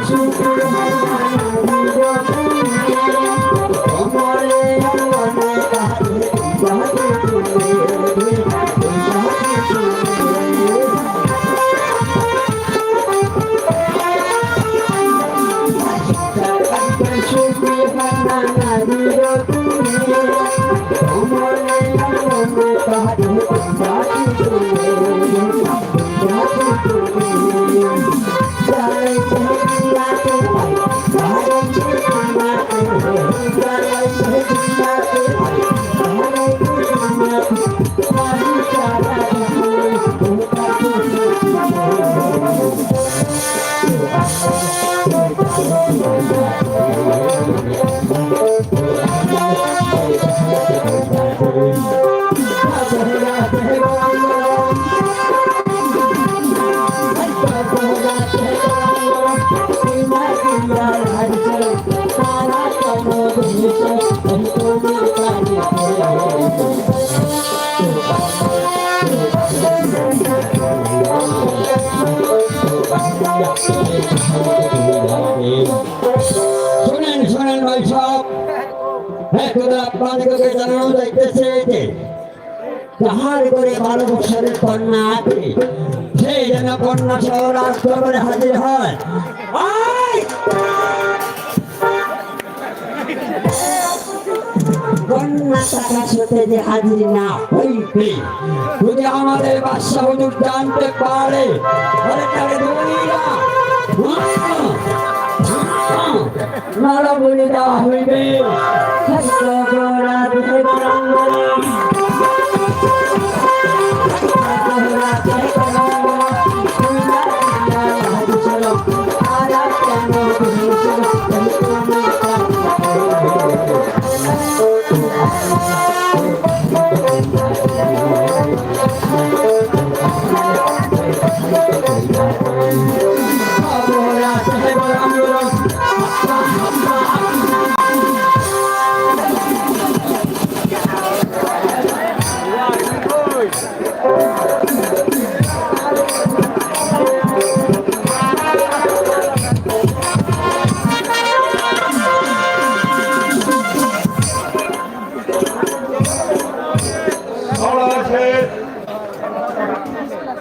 出。একদা আপনাদেরকে জানানো যাইতেছে যে, যাহার করে বারো কন্যা আছে সেই যেন কন্যা সহ রাজদরবারে হাজির হয়! কন্যা সাথে যে হাজির না হইবে, যদি আমাদের বাদশাহ হুজুর জানতে পারে ধরিয়া মারা বলে দেওয়া হইবে।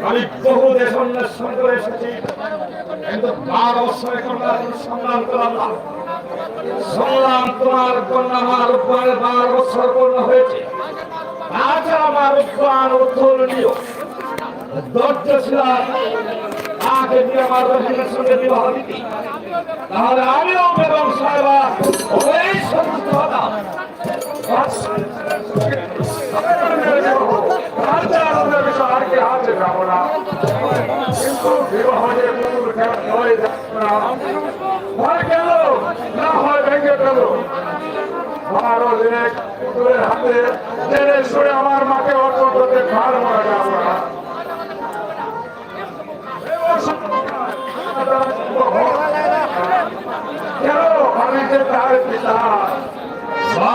আমি বহু দেশ অন্বেষণ করে এসেছি কিন্তু বছর এখন সংগ্রাম করলাম না শুনলাম তোমার কন্যা আমার উপরে বারো বছর পূর্ণ হয়েছে। আজ আমার উদ্যান উত্তরণীয় ধৈর্য ছিল তাকে দিয়ে আমার রহিমের সঙ্গে বিবাহ দিতি। তাহলে আমিও বেগম সাহেবা ওই সমস্ত হতাম না হয় ভেঙে জেনে শুনে আমার মাকে অর্পণ করতে ভার মারা যাব না কেন আমি যে তার পিতা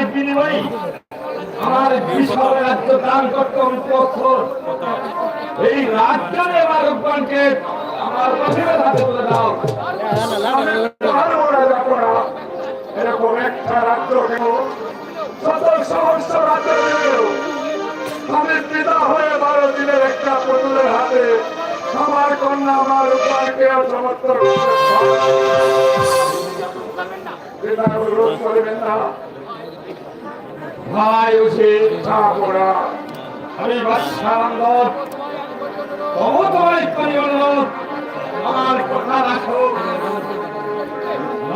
তার বিনিময়ে আমার বিশাল রাজ্য দান করতে পথর। এই রাজ্যে আমার রূপবানকে আমার প্রতিভা হাতে তুলে দাও। এরকম একটা রাজ্য শত সহস্র রাজ্য আমি পিতা হয়ে বারো দিনের একটা পুতুলের হাতে আমার কন্যা আমার উপায়কে সমর্থন করবেন না ভাই যাব না আমি বাদশানন্দ তবু তোমার ইত্যাদি অনুরোধ, আমার কথা রাখো।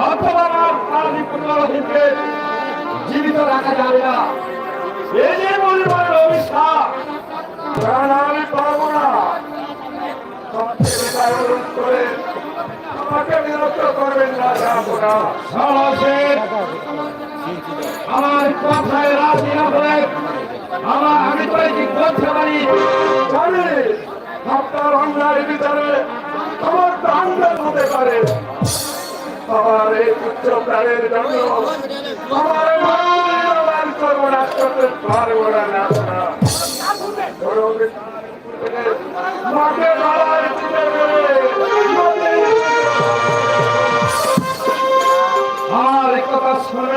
অথবা আমার প্রাণী পুনরাধিকে জীবিত রাখা যাবে না। এই যে অভিশাপ, প্রাণ না। করবেন না আমার কথায় রাজি না বলে আমার আমি তো কি করতে পারি জানি আপনার অন্যায় ভিতরে আমার প্রাণদান হতে পারে আমার এই উচ্চ প্রাণের জন্য আমার সর্বনাশ করতে না না না। আমার কথা শুনবে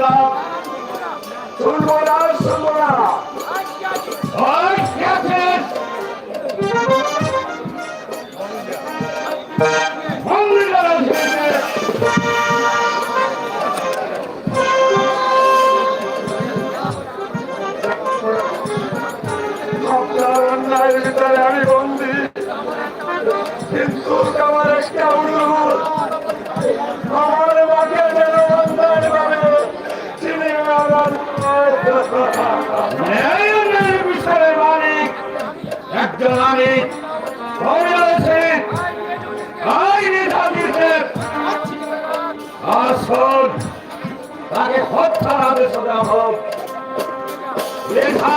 তাকে হত্যার আদেশ দেওয়া হোক। লেখা